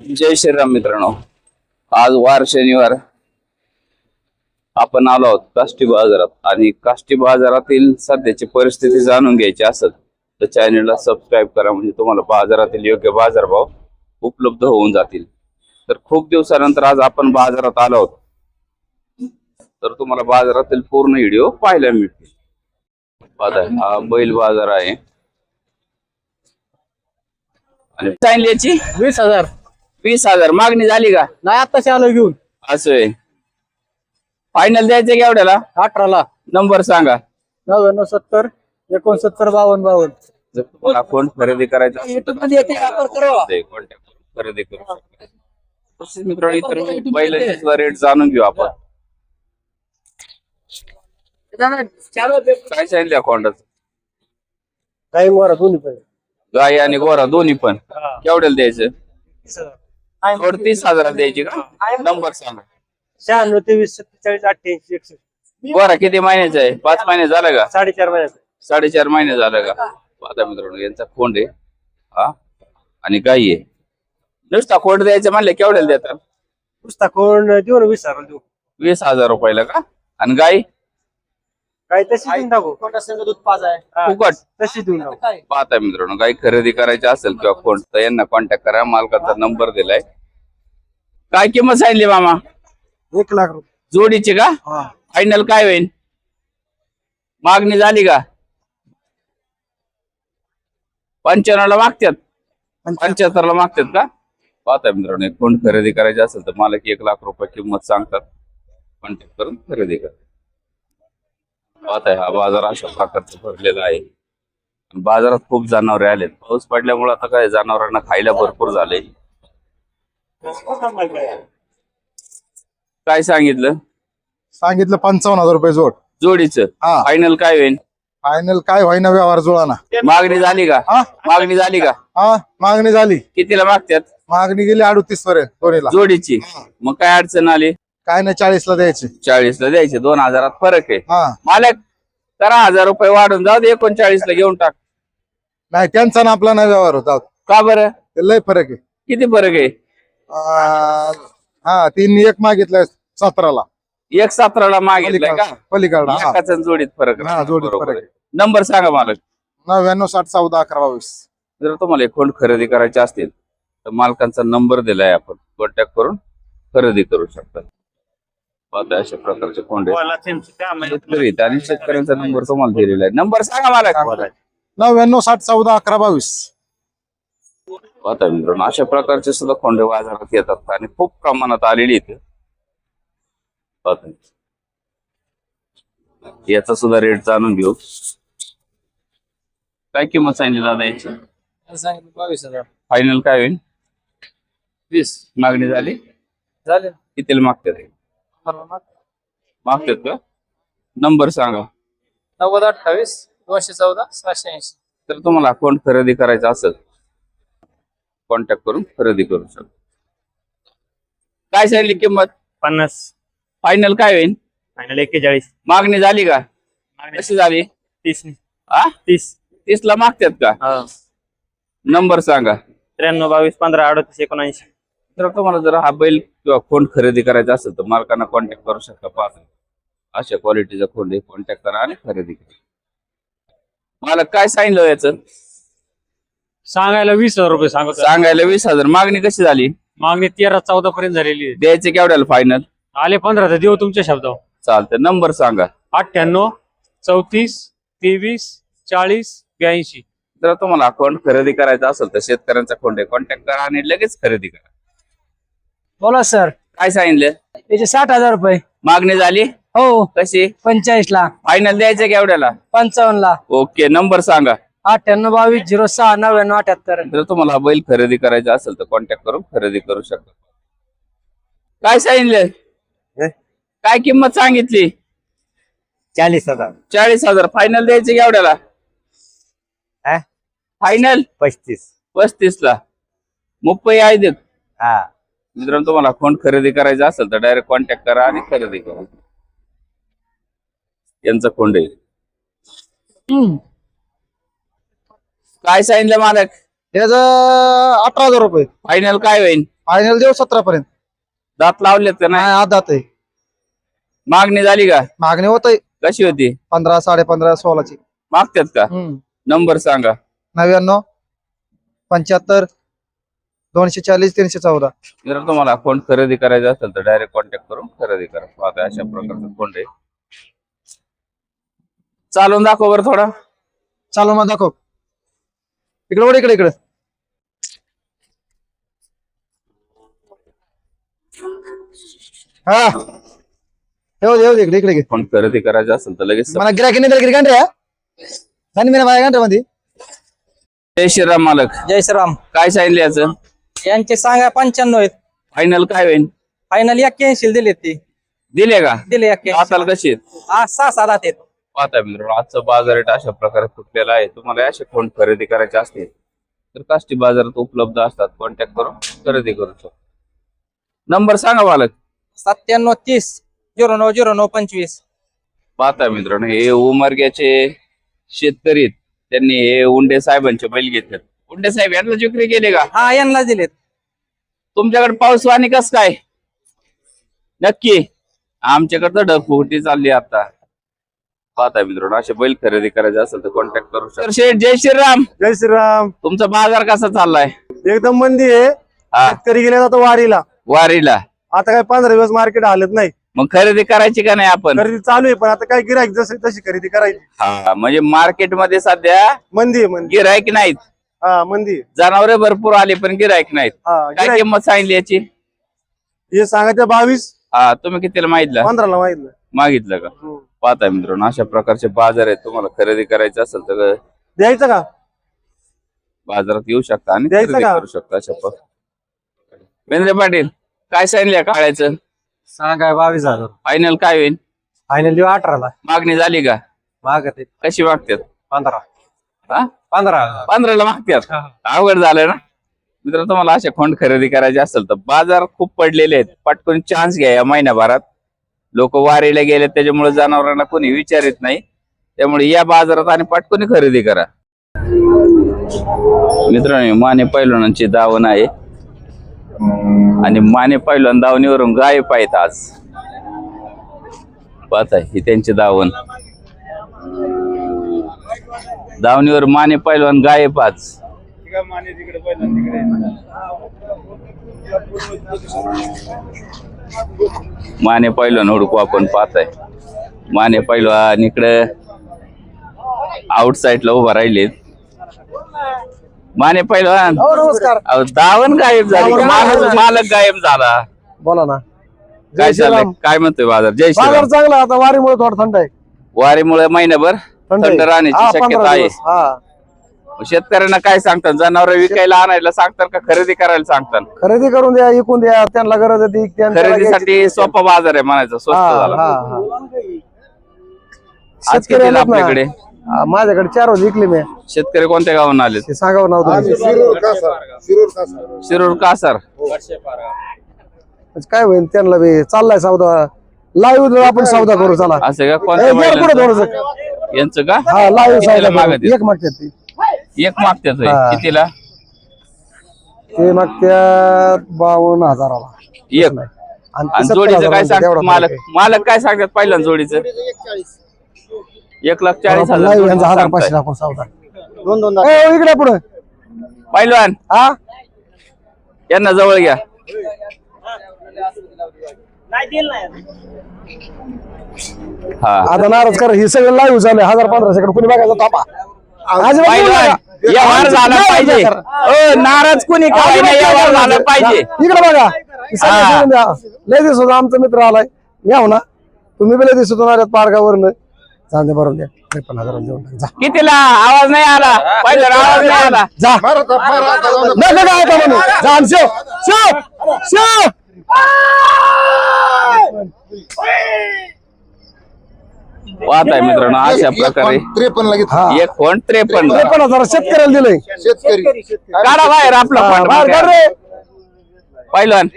जय श्रीराम मित्रांनो. आज वार शनिवार. आपण आलो आहोत काष्टी बाजारात आणि काष्टी बाजारातील सध्याची परिस्थिती जाणून घ्यायची असेल तर चॅनलला सबस्क्राईब करा म्हणजे तुम्हाला बाजारातील योग्य बाजारभाव उपलब्ध होऊन जातील. तर खूप दिवसानंतर आज आपण बाजारात आलो आहोत. तर तुम्हाला बाजारातील पूर्ण व्हिडिओ पाहायला मिळतील. बाजार हा बैल बाजार आहे. आणि याची वीस हजार. वीस हजार. मागणी झाली का? नाही आताच आलो घेऊन. असं आहे. फायनल द्यायचं केवढ्याला अठराला. नंबर सांगा. नव्याण्णव सत्तर एकोणसत्तर बावन्न बावन्न. जर तुम्हाला कोण खरेदी करायचं मध्ये येते वापर करावा. खरेदी करू शकता. तसेच मित्रांनो इतर बैलांचे सुद्धा रेट जाणून घेऊ आपण. काय सांगितलं अकाउंटाचं काही मोरा दोन्ही पण. गाय आणि गोरा दोन्ही पण. केवढ्याला द्यायचं? थोड तीस हजाराला द्यायची का? नंबर सांगा. शहाण्णव तेवीस सत्तेचाळीस अठ्ठ्याऐंशी एकशे गोरा किती महिन्याचा आहे? पाच महिने झालं का? साडेचार महिन्याचा साडेचार महिने झालं का? आता मित्रांनो यांचा खोंड आहे. हा? आणि गाई आहे. नुसता खोंड द्यायचं म्हणलं केवढ्याला देतात? पुस्तक कोण देऊ ना वीस हजार देऊ. वीस हजार रुपयाला का? आणि गाई? काही तशी देऊन टाकू. दूध पाच आहे. फुकट. तशी देऊन टाकू. पाहता मित्रांनो गाई खरेदी करायची असेल किंवा कोण तर यांना कॉन्टॅक्ट करा. मालकाचा नंबर दिलाय. काय किंमत सांगितली मामा? एक लाख रुपये. जोडीची का? हा. फायनल काय होईल मागणी झाली का? पंच्याण्णवला मागतात. पंच्याहत्तरला मागतात का? पाहता मित्रांनो एक कोण खरेदी करायची असेल तर मला की एक लाख रुपये किंमत सांगतात. कॉन्टॅक्ट करून खरेदी करा. पाहताय हा बाजार अशा प्रकारचा भरलेला आहे. आणि बाजारात खूप जनावरे आलेत. पाऊस पडल्यामुळे आता काय जनावरांना खायला भरपूर झाले. काय सांगितलं? सांगितलं? पंचावन्न हजार रुपये जोड. जोडीचं. हा. फायनल काय होईल फायनल काय होईना व्यवहार जुळाना. मागणी झाली का? हा? मागणी झाली का? हा मागणी झाली. कितीला मागतात मागणी गेली अडतीस पर्यंत दोन्हीला. जोडीची. मग काय अडचण आली? काय नाही चाळीस ला द्यायचे. चाळीस ला द्यायचे. दोन हजारात फरक आहे. हा. मालक करा हजार रुपये वाढून जाऊ दे एकोणचाळीस ला घेऊन टाक. नाही त्यांचा ना आपला नाही व्यवहार होता. का बरं? ते लय फरक आहे. किती फरक आहे? आ, हा तीन एक मागितलंय सतराला. एक सतराला मागितलंय का? पलीकडला हा. एकाच जोडीत फरक हा, जोडीत बरोबर फरक आहे. नंबर सांगा मालक नव्याण्णव साठ चौदा अकरा बावीस. जर तुम्हाला एक खोंड खरेदी करायचे असतील तर मालकांचा नंबर दिलाय आपण. कॉन्टॅक्ट करून खरेदी करू शकता. पाहता अशा प्रकारचे आहेत. शेतकरी आहेत आणि शेतकऱ्यांचा नंबर तुम्हाला दिलेला आहे. नंबर सांगा मालक नव्याण्णव साठ चौदा अकरा बावीस. पाहता मित्रांनो अशा प्रकारचे सुद्धा खोंडे बाजारात येतात आणि खूप प्रमाणात आलेली इथे. पाहता याचा सुद्धा रेट जाणून घेऊ. काय किंमत सांगितली दादा याची? सांगितलं बावीस हजार. फायनल काय होईल? वीस. मागणी झाली? झाले कितीला मागतात हे? मागतात का? नंबर सांगा. नव्वद अठ्ठावीस दोनशे चौदा सहाशे ऐंशी. तर तुम्हाला अकाउंट खरेदी करायचं असेल? कॉन्टॅक्ट करून खरेदी करू शकता. काय सांगितली किंमत? पन्नास. फायनल काय होईल? फायनल एक्केचाळीस. मागणी झाली का? कशी झाली? तीस आ? तीस. तीस ला मागतात का? नंबर सांगा. त्र्याण्णव बावीस पंधरा अडतीस एकोणऐंशी. तर तुम्हाला जर हा बैल किंवा खोंड खरेदी करायचा असेल तर मालकांना कॉन्टॅक्ट करू शकता पाच. अशा क्वालिटीचा खोंड कॉन्टॅक्ट करा आणि खरेदी करा. मला काय सांगितलं याचं? सांगायला वीस हजार रुपये सांगतो सांगायला वीस हजार. मागणी कशी झाली? मागणी तेरा चौदा पर्यंत झालेली आहे. द्यायचे केवढ्याला फायनल आले पंधरा तर देऊ तुमच्या शब्दावर. चालतं नंबर सांगा. अठ्ठ्याण्णव चौतीस तेवीस चाळीस ब्याऐंशी. जर तुम्हाला अकाउंट खरेदी करायचा असेल तर शेतकऱ्यांचा खोंड आहे. कॉन्टॅक्ट करा आणि लगेच खरेदी करा. बोला सर काय सांगितलं? त्याचे साठ हजार रुपये. मागणी झाली? हो. कशी? पंचेचाळीस ला फायनल द्यायचं केवढ्याला? पंचावन्न ला ओके नंबर सांगा. अठ्ठ्याण्णव बावीस झिरो सहा नव्याण्णव अठ्याहत्तर. जर तुम्हाला हा बैल खरेदी करायचा असेल तर कॉन्टॅक्ट करून खरेदी करू शकता. काय सांगितलं? काय किंमत सांगितली? चाळीस हजार. चाळीस हजार. फायनल द्यायचे केवढ्याला फायनल पस्तीस. पस्तीस ला. मुंबई आहे देत. हा. मित्रांनो तुम्हाला अकाउंट खरेदी करायचा असेल तर डायरेक्ट कॉन्टॅक्ट करा आणि खरेदी करा. यांचा खोंड आहे. काय सांगितलं मालक? याचं अठरा हजार रुपये. फायनल काय होईल फायनल देऊ सतरा पर्यंत दात लावलेत का नाही? नाही आत जात मागणी झाली का? मागणी होत आहे. कशी होती? पंधरा साडे पंधरा सोळाची. मागतात का? हम्म. नंबर सांगा. नव्याण्णव पंच्याहत्तर दोनशे चाळीस तीनशे चौदा. जर तुम्हाला फोन खरेदी करायचा असेल तर डायरेक्ट कॉन्टॅक्ट करून खरेदी करा. पाहता अशा प्रकारचा फोन आहे. चालून दाखव बरं थोडा. चालू मग दाखव. इकडे वळ इकडे इकडे. हा. येऊ दे येऊ दे इकडे इकडे घे. फोन खरेदी करायचा असेल तर लगेच मला गिराकी नाही गिरी गांढरे झाली मी माझ्या गांढरे मध्ये जय श्रीराम मालक. जय श्रीराम. काय सांगितलं याचं? यांचे सांगा पंच्याण्णव आहेत. फायनल काय होईल फायनल एक्क्याऐंशी दिलेत ते. दिले का? दिले एक्क्याऐंशी. आताला कशी आहेत? हा सहा सात आहेत. पाहता मित्रांनो आजचं बाजार रेट अशा प्रकारे फुटलेला आहे. तुम्हाला असे फोन खरेदी करायचे असतील तर काष्टी बाजारात उपलब्ध असतात. कॉन्टॅक्ट करून खरेदी करू शकतो. नंबर सांगा मालक. सत्त्याण्णव तीस झिरो नऊ झिरो नऊ पंचवीस. पाहता मित्रांनो हे उमरग्याचे शेतकरी आहेत. त्यांनी हे उंडे साहेबांचे बैल घेतले उंडे साहेब यांना विक्री केले का? हा यांना दिलेत. तुमच्याकडे पाऊस पाणी कस काय? नक्की. आमच्याकडे तर ढगफुटी चालली आता. पाहता मित्रांनो असे बैल खरेदी करायचे असेल तर कॉन्टॅक्ट करू शकता. शेठ जय श्रीराम. जय श्रीराम. तुमचा बाजार कसा चाललाय? एकदम मंदी आहे. हा. शेतकरी गेले जातो वारीला. वारीला. आता काय पंधरा दिवस मार्केट हालत नाही. मग खरेदी करायची का नाही आपण? खरेदी चालू आहे पण आता काय गिरायक जशी तशी खरेदी करायची. हा म्हणजे मार्केटमध्ये सध्या मंदी आहे मंदी. गिरायक नाहीत. हा मंदी आहे. जनावरे भरपूर आले पण गिरायक नाहीत. हा काय किंमत सांगितली याची? हे सांगायचं बावीस. हा तुम्ही कितीला माहितलं पंधराला माहितलं मागितलं का? पाहताय मित्रांनो अशा प्रकारचे बाजार आहेत. तुम्हाला खरेदी करायचे असेल तर द्यायचं का? बाजारात येऊ शकता आणि द्यायचं खरेदी का? करू शकता अशा प्रकारे वेंद्रे पाटील काय सांगितलं काळ्याचं? सांगाय बावीस हजार. फायनल काय होईल? फायनल देऊ अठराला. मागणी झाली का? मागत कशी मागतात? पंधरा. हा? पंधरा. पंधराला मागतात? अवघड झालं ना? मित्रांनो तुम्हाला अशा खोंड खरेदी करायचे असेल तर बाजार खूप पडलेले आहेत. पटकन चान्स घ्या या महिन्याभरात. लोक वारीला गेले त्याच्यामुळे जनावरांना कोणी विचारित नाही. त्यामुळे या बाजारात आणि पटकन खरेदी करा. मित्रांनो माने पैलवानांची दावण आहे. आणि माने पैलवान दावणीवरून गाय आहेत आज. आहे ही त्यांची दावण दावणीवर माने पैलवान गायब पाच माने पैलवान हुडकू आपण पाहताय. माने पैलवान इकडं आउट साइडला उभा राहिलेत. माने पैलवान हो नमस्कार. अहो, दावण गायब झाली. मालक गायब. झाला. बोला ना. काय जय श्रीराम. चाललंय? काय म्हणतोय बाजार? जय बाजार श्रीराम चांगला आता वारीमुळे थोडा थंड आहे. वारीमुळे महिनाभर थंड थंड आहे. राहण्याची हा, शक्यता पंधरा आहे. दिवस. हा. शेतकऱ्यांना काय सांगतात? जनावर विकायला आणायला सांगतात का? खरेदी करायला सांगतात? खरेदी करून द्या इकून द्या त्यांना गरज आहे ती खरेदीसाठी घ्यायची. सोपा बाजार आहे म्हणायचं स्वस्त झाला. हा, हा. आज ना. आपल्याकडे? हा, माझ्याकडे चार रोज विकले मी. शेतकरी कोणत्या गावून आले ते सांगावं नाव तुम्ही. शिरूर कासार. काय होईल त्यांना बी चाललाय सौदा. लाईव्ह आपण सौदा करू चला. असं का? ए, कोणत्या जरा पुढे बैलांचं? थोडंसं. यांचं का? हा लाईव्ह कितीला सौदा मागत करू. एक मागतात ती. एक मागतात होय. हा. कितीला? ते मागत्यात बावन्न हजाराला. एक. आणि आणि ते सत्तर जोडीचं काय हजाराला सांगतात मालक फरक आहे. मालक काय सांगतात पहिल्यांदा जोडीचं? एक लाख चाळीस आपण हजार लाईव्ह जोडीचं यांचा हजार सांगताय. पाचशे आपण सौदा दोन दोन इकडे पुढे. पहिलवान हा? यांना जवळ घ्या. हा. आता नाराज कर हे सगळं लाईव्ह झालं हजार पंधराशे कडे कुणी बघायचा? तापा नका. व्यवहार झाला नाही पाहिजे. नाराज कुणी का होईना, व्यवहार झाला पाहिजे. इकडे बघा. हे. सगळं हा. सोडून द्या. लय दिवस होता आमचा मित्र आलाय. या हो ना. तुम्ही बी लय दिवस होतो आल्यात पारगावरनं चांदे भरून द्या त्रेपन्न हजार देऊन टाक. जा. कितीला? आवाज नाही आला. पहिला आवाज नाही आला. जा. नका. म्हणू जा आणि शिव शिव शिव पाहताय मित्रांनो अशा प्रकारे. त्रेपन्न लगेच हा. एक फोन त्रेपन्न त्रेपन्न हजार शेतकऱ्याला दिलंय. शेतकरी. काढा बाहेर आपला हा, फंड बाहेर. काढ रे. पहिलवान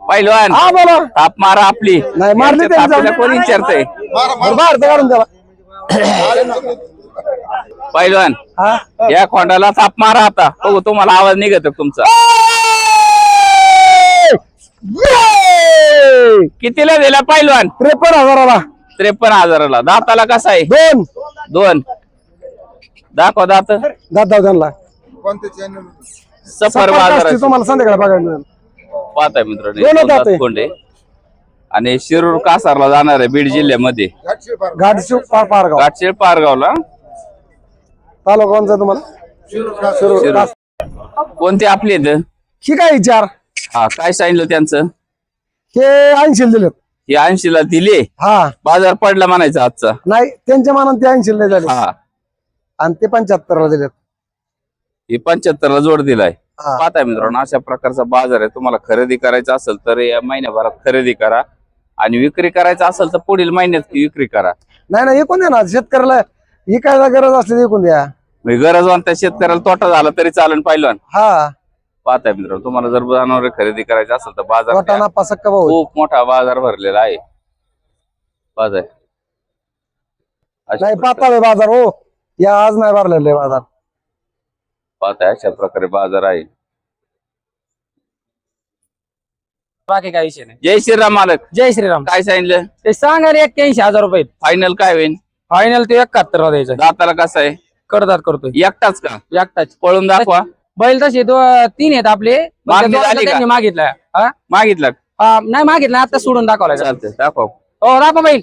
पहिलवान हा बोला. ताप मारा आपली. नाही, मारली त्यांनी आपल्याला जाऊन. कोणी विचारतंय? बरं, बाहेर तर काढून त्याला. पैलवान हा? या खोंडाला थाप मारा आता. बघू तुम्हाला आवाज निघत तुमचा? कितीला दिला पैलवान? त्रेपन्न हजाराला. त्रेपन्न हजाराला. दाताला कसा आहे? दोन. दोन. दाखवा दात. दाद दाव त्यांना. सफर बाजाराची. तुम्हाला संध्याकाळी बघायला मिळेल. पाहताय मित्रांनो दोन दोन दात दात. आहे. कोंडे. आणि शिरूर कासारला जाणार आहे बीड जिल्ह्यामध्ये. घाटशिव पार. पारगाव. घाटशेळ पारगावला. तालुका कोणचा तुम्हाला? शिरूर. कोणते आपले आहेत? ही काय विचार? हा काय सांगितलं त्यांचं? हे ऐंशी दिलेत. हे ऐंशीला दिले. हा. बाजार पडला म्हणायचा आजचा. नाही त्यांच्या मानाने ते ऐंशी नाही झाले. हा. आणि ते पंच्याहत्तर ला दिलेत. हे पंच्याहत्तर ला जोड दिलाय. हा. पाहताय मित्रांनो अशा प्रकारचा बाजार आहे. तुम्हाला खरेदी करायचा असेल तर या महिन्याभरात खरेदी करा. आणि विक्री करायचा असेल तर पुढील महिन्यात ती विक्री करा. नाही नाही एकूण द्या ना. शेतकऱ्याला विकायला गरज असली तर एकूण द्या. म्हणजे गरजवान त्या शेतकऱ्याला तोटा झाला तरी चालेल पाहिलं हा. पाहताय मित्रांनो तुम्हाला जर जनावर खरेदी करायची असेल तर बाजार वाटाणा भाऊ. खूप मोठा बाजार भरलेला आहे. बाजार. अशा नाही पाताळ आहे बाजार हो. या आज नाही भरलेले बाजार. पाहताय अशा प्रकारे बाजार आहे. बाकी काय विषय नाही. जय श्रीराम मालक. जय श्रीराम. काय सांगितलं? ते सांगायला एक्क्याऐंशी हजार रुपये. फायनल काय होईल फायनल ते एकाहत्तर ला द्यायचं. दाताला कसं आहे? करदात करतोय. एकटाच का? एकटाच. पळून दाखवा. बैल तसे दो तीन आहेत आपले. मागणी त्या दोघांना झाली का? त्यांनी मागितलाय हा? मागितलं. हा, नाही मागितलं आता सोडून दाखवलाय चालतंय दाखवा. हो दाखव बैल.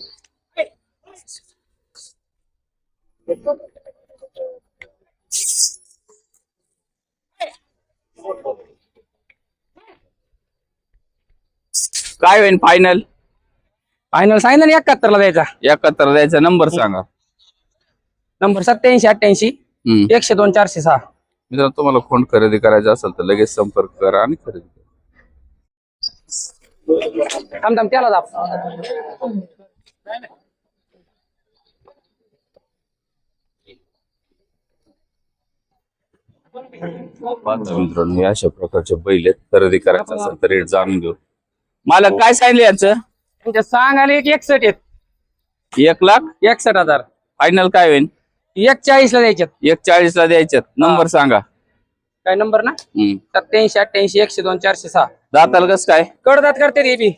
काय होईल फायनल फायनल सांगितलं ना एकाहत्तर ला द्यायचा. एकाहत्तर द्यायचा नंबर सांगा. नंबर सत्याऐंशी अठ्ठ्याऐंशी हम्म. एकशे दोन चारशे सहा. मित्रांनो तुम्हाला फोन खरेदी करायचा असेल तर लगेच संपर्क करा आणि खरेदी करा. थांब थांब त्याला दाब. पाहता मित्रांनो हे अशा प्रकारचे बैल आहेत. खरेदी करायचं असेल तर रेट जाणून घेऊ. मला काय सांगितलं याचं? तुमच्या सांगायला एक एकसठ आहेत. एक लाख एकसठ हजार. फायनल काय होईल एक चाळीस ला द्यायचे एक चाळीस ला द्यायच्यात नंबर सांगा. काय नंबर ना? हम्म. सत्याऐंशी अठ्ठ्याऐंशी एकशे दोन चारशे सहा. दाताला कसं काय? कडदात करते रे बी.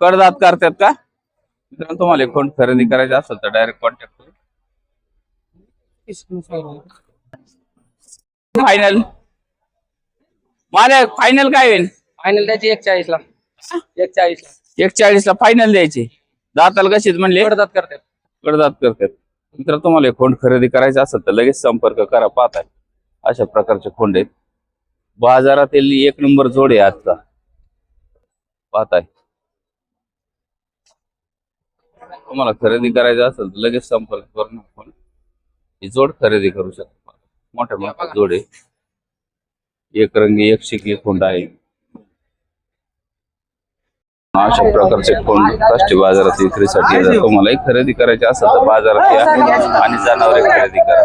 कडदात करतात का? मित्रांनो तुम्हाला एक फोन खरेदी करायचा असेल तर डायरेक्ट कॉन्टॅक्ट करू. फायनल मला फायनल काय होईल? फायनल द्यायची एक चाळीस ला एक चाळीस ला एक चाळीस ला फायनल द्यायची. दाताला कशीच म्हणले? कडदात करते कडदात करतात. मित्र तुम्हाला खोंड खरेदी करायचा असेल तर लगेच संपर्क करा पाहताय अशा प्रकारचे खोंड आहेत. बाजारातील एक नंबर जोड आहे आजचा. पाहताय तुम्हाला खरेदी करायचं असेल तर लगेच संपर्क करून आपण ही जोड खरेदी करू शकतो. मोठ्या मोठ्या जोड. आहे एक रंगी एक शिकली खोंड आहे अशा प्रकारचे कोण काष्टी बाजारात विक्रीसाठी तुम्हाला तुम्हालाही खरेदी करायची असेल तर बाजारात या आणि जनावरे खरेदी करा